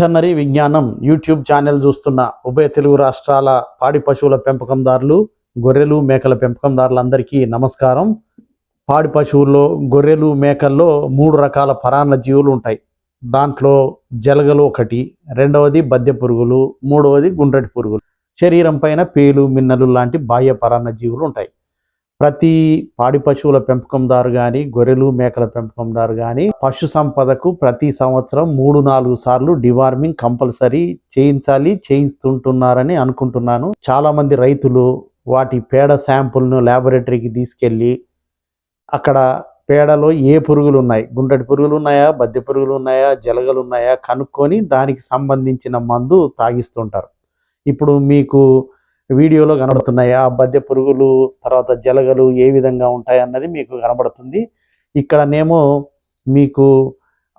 Veterinary విజ్ఞానం YouTube channel చూస్తున్న ఉభయ తెలుగు రాష్ట్రాల పాడి పశువుల పెంపకందారులు గొర్రెలు మేకల పెంపకందారులందరికీ నమస్కారం. పాడి పశువుల్లో గొర్రెలు మేకల్లో మూడు రకాల పరాన్న జీవులు ఉంటాయి. దాంట్లో జలగలు ఒకటి రెండవది బద్దె పురుగులు మూడవది గుండ్రటి పురుగులు. శరీరం పైన పేలు మిన్నలు లాంటి బాహ్య పరాన్న జీవులు ఉంటాయి. ప్రతి పాడి పశువుల పెంపకందారు కానీ గొర్రెలు మేకల పెంపకందారు కానీ పశు సంపదకు ప్రతి సంవత్సరం మూడు నాలుగు సార్లు డివార్మింగ్ కంపల్సరీ చేయించాలి చేయిస్తుంటున్నారని అనుకుంటున్నాను. చాలా మంది రైతులు వాటి పేడ శాంపుల్ను ల్యాబొరేటరీకి తీసుకెళ్ళి అక్కడ పేడలో ఏ పురుగులు ఉన్నాయి? గుండ్రటి పురుగులు ఉన్నాయా? బద్దె పురుగులు ఉన్నాయా? జలగలు ఉన్నాయా? కనుక్కొని దానికి సంబంధించిన మందు తాగిస్తుంటారు. ఇప్పుడు మీకు వీడియోలో కనబడుతున్నాయి. ఆ బద్దె పురుగులు తర్వాత జలగలు ఏ విధంగా ఉంటాయి అన్నది మీకు కనబడుతుంది. ఇక్కడనేమో మీకు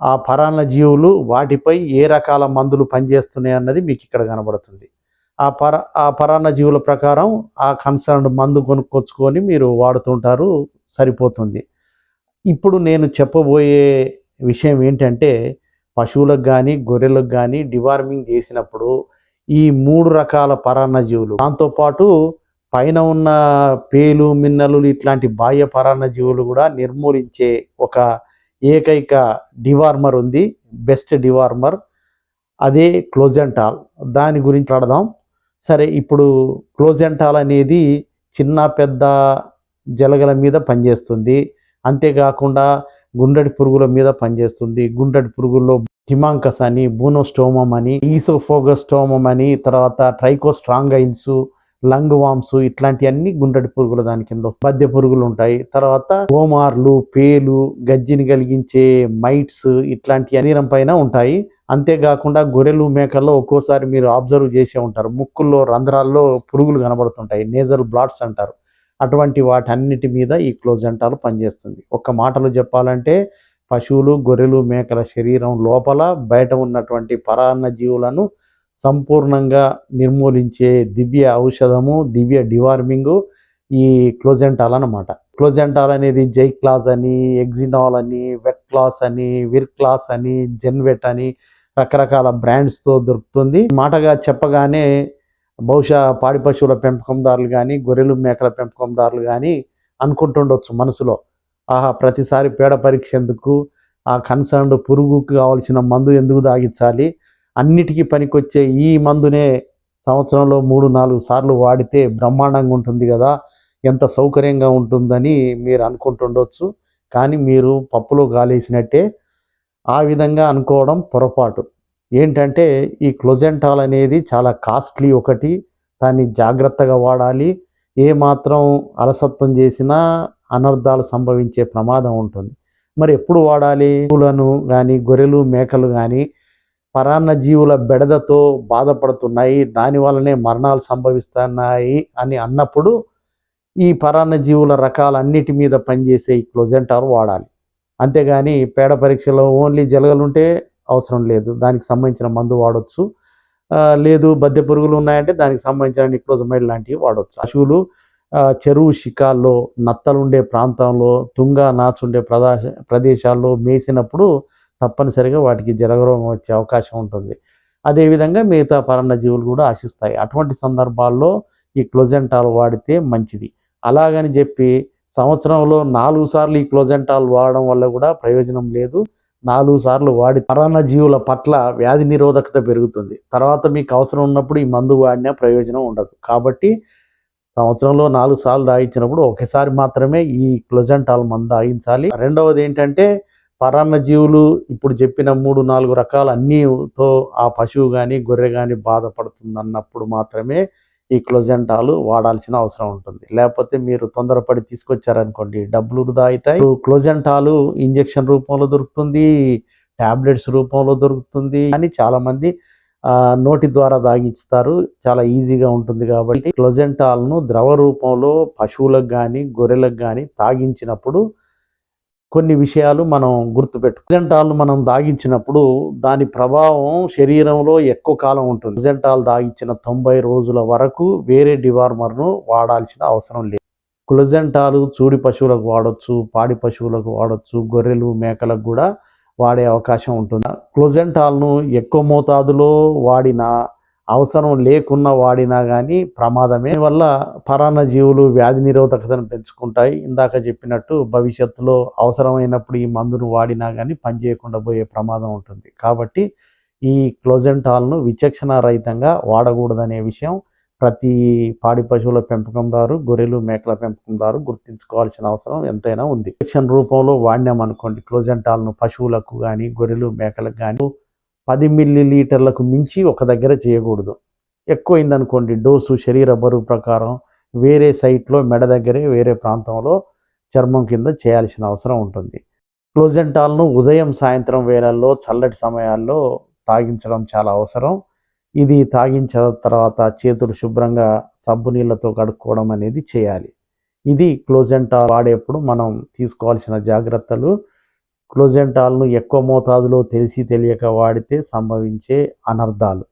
ఆ పరాన్న జీవులు వాటిపై ఏ రకాల మందులు పనిచేస్తున్నాయి అన్నది మీకు ఇక్కడ కనబడుతుంది. ఆ పర ఆ పరాన్న జీవుల ప్రకారం ఆ కన్సర్న్ మందు కొనుక్కొచ్చుకొని మీరు వాడుతుంటారు సరిపోతుంది. ఇప్పుడు నేను చెప్పబోయే విషయం ఏంటంటే పశువులకు కానీ గొర్రెలకు కానీ డివార్మింగ్ చేసినప్పుడు ఈ మూడు రకాల పరాన్న జీవులు దాంతోపాటు పైన ఉన్న పేలు మిన్నలు ఇట్లాంటి బాహ్య పరాన్న జీవులు కూడా నిర్మూలించే ఒక ఏకైక డివార్మర్ ఉంది బెస్ట్ డివార్మర్. అదే క్లోజెంటాల్. దాని గురించి ఆడదాం సరే ఇప్పుడు క్లోజెంటాల్ అనేది చిన్న పెద్ద జలగల మీద పనిచేస్తుంది. అంతేకాకుండా గుండ్రటి పురుగుల మీద పనిచేస్తుంది. గుండ్రటి పురుగుల్లో హిమాంకస్ అని బూనోస్టోమం అని ఈసోఫోగస్టోమం అని తర్వాత ట్రైకోస్ట్రాంగైల్స్ లంగ్ వామ్స్ ఇట్లాంటివన్నీ గుండ్రటి పురుగుల దాని కింద మధ్య పురుగులు ఉంటాయి. తర్వాత గోమార్లు పేలు గజ్జిని కలిగించే మైట్స్ ఇట్లాంటి అనిరం పైన ఉంటాయి. అంతేకాకుండా గొర్రెలు మేకల్లో ఒక్కోసారి మీరు అబ్జర్వ్ చేసే ఉంటారు. ముక్కుల్లో రంధ్రాల్లో పురుగులు కనబడుతుంటాయి. నేజల్ బ్లాట్స్ అంటారు. అటువంటి వాటన్నిటి మీద ఈ క్లోజెంటాలు పనిచేస్తుంది. ఒక్క మాటలో చెప్పాలంటే పశువులు గొర్రెలు మేకల శరీరం లోపల బయట ఉన్నటువంటి పరాన్న జీవులను సంపూర్ణంగా నిర్మూలించే దివ్య ఔషధము దివ్య డివార్మింగు ఈ క్లోజెంటాల్ అన్నమాట క్లోజెంటాల్ అనేది జై క్లాస్ అని ఎగ్జినాల్ అని వెట్ క్లాస్ అని విర్ క్లాస్ అని జెన్వెట్ అని రకరకాల బ్రాండ్స్తో దొరుకుతుంది. మాటగా చెప్పగానే బహుశా పాడి పశువుల పెంపకందారులు కానీ గొర్రెలు మేకల పెంపకందారులు కానీ అనుకుంటుండొచ్చు మనసులో. ఆహా ప్రతిసారి పేడ పరీక్ష ఎందుకు ఆ కన్సర్న్డ్ పురుగుకు కావాల్సిన మందు ఎందుకు తాగించాలి? అన్నిటికీ పనికొచ్చే ఈ మందునే సంవత్సరంలో మూడు నాలుగు సార్లు వాడితే బ్రహ్మాండంగా ఉంటుంది కదా ఎంత సౌకర్యంగా ఉంటుందని మీరు అనుకుంటుండొచ్చు. కానీ మీరు పప్పులో గాలేసినట్టే ఆ విధంగా అనుకోవడం పొరపాటు. ఏంటంటే ఈ క్లోజెంటాల్ అనేది చాలా కాస్ట్లీ ఒకటి దాన్ని జాగ్రత్తగా వాడాలి. ఏ మాత్రం అలసత్వం చేసినా అనర్థాలు సంభవించే ప్రమాదం ఉంటుంది. మరి ఎప్పుడు వాడాలి? పూలను కానీ గొర్రెలు మేకలు కానీ పరాన్న జీవుల బెడదతో బాధపడుతున్నాయి. దాని వల్లనే మరణాలు సంభవిస్తున్నాయి అని అన్నప్పుడు ఈ పరాన్న జీవుల రకాలన్నిటి మీద పనిచేసే ఈ క్లోజెంటార్ వాడాలి. అంతేగాని పేడ పరీక్షలో ఓన్లీ జలగలుంటే అవసరం లేదు. దానికి సంబంధించిన మందు వాడొచ్చు. లేదు బద్దె పురుగులు ఉన్నాయంటే దానికి సంబంధించిన నిక్లోజమైడ్ లాంటివి వాడవచ్చు పశువులు చెరువు శిఖాల్లో నత్తలుండే ప్రాంతంలో తుంగ నాచుండే ప్రదేశ ప్రదేశాల్లో మేసినప్పుడు తప్పనిసరిగా వాటికి జలగరోగం వచ్చే అవకాశం ఉంటుంది. అదేవిధంగా మిగతా పరన్న జీవులు కూడా ఆశిస్తాయి. అటువంటి సందర్భాల్లో ఈ క్లోజెంటాల్ వాడితే మంచిది. అలాగని చెప్పి సంవత్సరంలో నాలుగు సార్లు ఈ క్లోజెంటాల్ వాడడం వల్ల కూడా ప్రయోజనం లేదు. నాలుగు సార్లు వాడి పరాన్న జీవుల పట్ల వ్యాధి నిరోధకత పెరుగుతుంది. తర్వాత మీకు అవసరం ఉన్నప్పుడు ఈ మందు వాడినా ప్రయోజనం ఉండదు. కాబట్టి సంవత్సరంలో నాలుగు సార్లు తాగించినప్పుడు ఒకసారి మాత్రమే ఈ క్లోజెంటాల్ మందు తాగించాలి రెండవది ఏంటంటే పరాన్న జీవులు ఇప్పుడు చెప్పిన మూడు నాలుగు రకాల అన్నీతో ఆ పశువు కానీ గొర్రె కానీ బాధపడుతుంది అన్నప్పుడు మాత్రమే ఈ క్లోజెంటాలు వాడాల్సిన అవసరం ఉంటుంది. లేకపోతే మీరు తొందరపడి తీసుకొచ్చారనుకోండి డబ్బులు వృధా అవుతాయి క్లోజెంటాలు ఇంజెక్షన్ రూపంలో దొరుకుతుంది టాబ్లెట్స్ రూపంలో దొరుకుతుంది అని చాలామంది నోటి ద్వారా తాగిస్తారు చాలా ఈజీగా ఉంటుంది కాబట్టి క్లొజెంటాల్ను ద్రవ రూపంలో పశువులకు కానీ గొర్రెలకు కానీ తాగించినప్పుడు కొన్ని విషయాలు మనం గుర్తుపెట్టు క్లొజెంటాల్ను మనం దాగించినప్పుడు దాని ప్రభావం శరీరంలో ఎక్కువ కాలం ఉంటుంది. క్లొజెంటాల్ దాగించిన తొంభై రోజుల వరకు వేరే డివార్మర్ను వాడాల్సిన అవసరం లేదు. క్లొజెంటాలు చూడి పశువులకు వాడొచ్చు పాడి పశువులకు వాడొచ్చు గొర్రెలు మేకలకు కూడా వాడే అవకాశం ఉంటుంది. క్లోజెంటాల్ను ఎక్కువ మోతాదులో వాడినా అవసరం లేకున్నా వాడినా కానీ ప్రమాదమే. వల్ల పరాన్న జీవులు వ్యాధి నిరోధకతను పెంచుకుంటాయి. ఇందాక చెప్పినట్టు భవిష్యత్తులో అవసరమైనప్పుడు ఈ మందును వాడినా కానీ పనిచేయకుండా పోయే ప్రమాదం ఉంటుంది. కాబట్టి ఈ క్లోజెంటాల్ను విచక్షణ రహితంగా వాడకూడదనే విషయం ప్రతి పాడి పశువుల పెంపకందారు గొర్రెలు మేకల పెంపకందారు గుర్తించుకోవాల్సిన అవసరం ఎంతైనా ఉంది. ఇంజక్షన్ రూపంలో వాడినాం అనుకోండి క్లోజెంటాల్ను పశువులకు కానీ గొర్రెలు మేకలకు కానీ పది మిల్లీ లీటర్లకు మించి ఒక దగ్గర చేయకూడదు. ఎక్కువైందనుకోండి డోసు శరీర బరువు ప్రకారం వేరే సైట్లో మెడ దగ్గరే వేరే ప్రాంతంలో చర్మం కింద చేయాల్సిన అవసరం ఉంటుంది. క్లోజెంటాల్ను ఉదయం సాయంత్రం వేళల్లో చల్లటి సమయాల్లో తాగించడం చాలా అవసరం. ఇది తాగించిన తర్వాత చేతులు శుభ్రంగా సబ్బు నీళ్ళతో కడుక్కోవడం అనేది చేయాలి. ఇది క్లోజెంటాల్ వాడేప్పుడు మనం తీసుకోవాల్సిన జాగ్రత్తలు. క్లోజెంటాల్ను ఎక్కువ మోతాదులో తెలిసి తెలియక వాడితే సంభవించే అనర్థాలు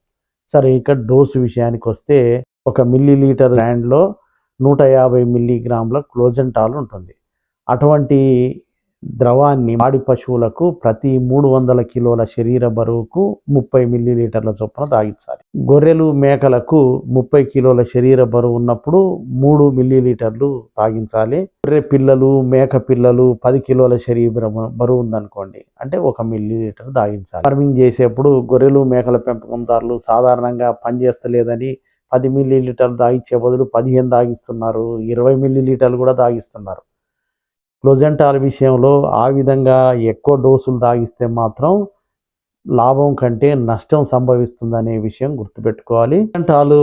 సరే ఇక డోసు విషయానికి వస్తే ఒక మిల్లీ లీటర్ ల్యాండ్లో నూట యాభై మిల్లీగ్రాముల క్లోజెంటాల్ ఉంటుంది. అటువంటి ద్రవాన్ని మాడి పశువులకు ప్రతి మూడు వందల కిలోల శరీర బరువుకు ముప్పై మిల్లీ లీటర్ల చొప్పున తాగించాలి గొర్రెలు మేకలకు ముప్పై కిలోల శరీర బరువు ఉన్నప్పుడు మూడు మిల్లీ లీటర్లు తాగించాలి గొర్రె పిల్లలు మేక పిల్లలు పది కిలోల శరీర బరువు ఉందనుకోండి అంటే ఒక మిల్లీ లీటర్ తాగించాలి ఫార్మింగ్ చేసేప్పుడు గొర్రెలు మేకల పెంపకందారులు సాధారణంగా పనిచేస్తలేదని పది మిల్లీ లీటర్లు తాగించే బదులు పదిహేను తాగిస్తున్నారు ఇరవై మిల్లీ లీటర్లు కూడా తాగిస్తున్నారు క్లోజెంటాల్ విషయంలో ఆ విధంగా ఎక్కువ డోసులు తాగిస్తే మాత్రం లాభం కంటే నష్టం సంభవిస్తుందనే విషయం గుర్తుపెట్టుకోవాలి. క్లోజెంటాలు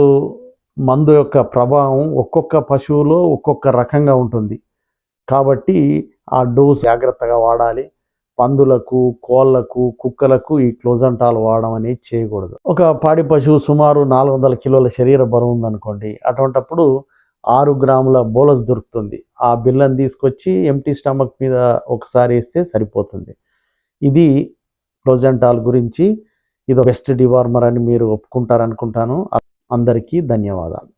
మందు యొక్క ప్రభావం ఒక్కొక్క పశువులో ఒక్కొక్క రకంగా ఉంటుంది. కాబట్టి ఆ డోస్ జాగ్రత్తగా వాడాలి. పందులకు కోళ్ళకు కుక్కలకు ఈ క్లోజంటాల్ వాడడం అనేది చేయకూడదు. ఒక పాడి పశువు సుమారు నాలుగు వందల కిలోల శరీర బరువు ఉందనుకోండి. అటువంటప్పుడు ఆరు గ్రాముల బోలస్ దొరుకుతుంది. ఆ బిల్లను తీసుకొచ్చి ఎంటీ స్టమక్ మీద ఒకసారి వేస్తే సరిపోతుంది. ఇది క్లోజెంటాల్ గురించి ఇది బెస్ట్ డివార్మర్ అని మీరు ఒప్పుకుంటారనుకుంటాను. అందరికీ ధన్యవాదాలు.